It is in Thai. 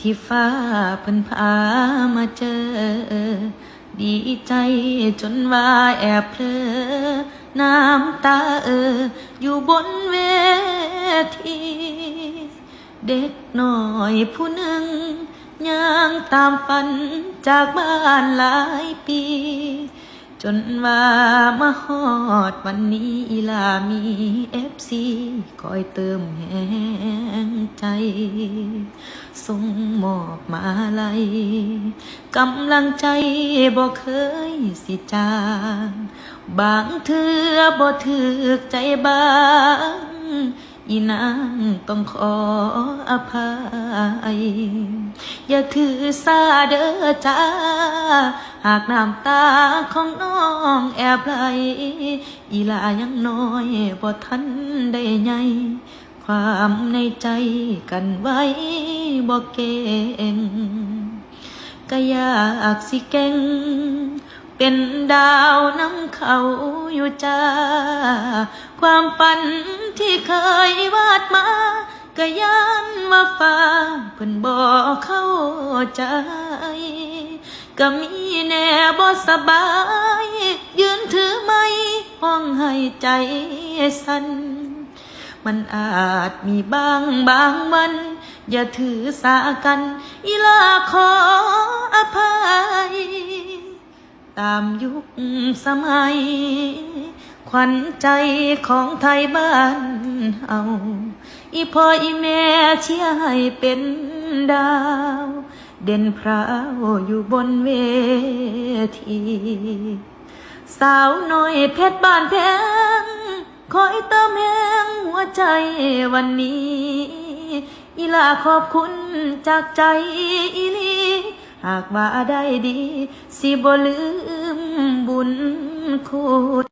ที่ฟ้าเพิ่นพามาเจอ ดีใจจนว่าแอบเพลอน้ำตาเออ อยู่บนเวที เด็กน้อยผู้หนึ่งย่างตามฝันจากบ้านหลายปี จนว่ามาฮอดวันนี้อีลามีเอฟซีคอยเติมแหงใจ ส่งมอบมาลัยกำลังใจบ่เคยสิจางบางเทื่อบ่ถึกใจบางอีนางต้องขออภัย อย่าถือสาเด้อจ้า หากน้ำตาของน้องแอบไหลอีลายังน้อยบ่ทันได้ใหญ่ ความในใจกันไว้บ่เก่งก็อยากสิเก่ง เป็นดาวน้ำเขาอยู่จ้า ความฝันที่เคยวาดมาก็ยันว่าฟ้าเพิ่นบ่เข้าใจ ก็มีแน่บ่สบาย ยืนถือไม้ห้องให้ใจสั่น มันอาจมีบางบางวัน อย่าถือสากัน อีลาขออภัย ตามยุคสมัย ขวัญใจของไทยบ้านเอา อีพ่ออีแม่เชียให้เป็นดาว เด่นพราอยู่บนเวที สาวน้อยเพชรบ้านแพง คอยเติมแหงหัวใจวันนี้ อีลาขอบคุณจากใจอีลีหากว่าได้ดี สิบ่ลืมบุญคุณ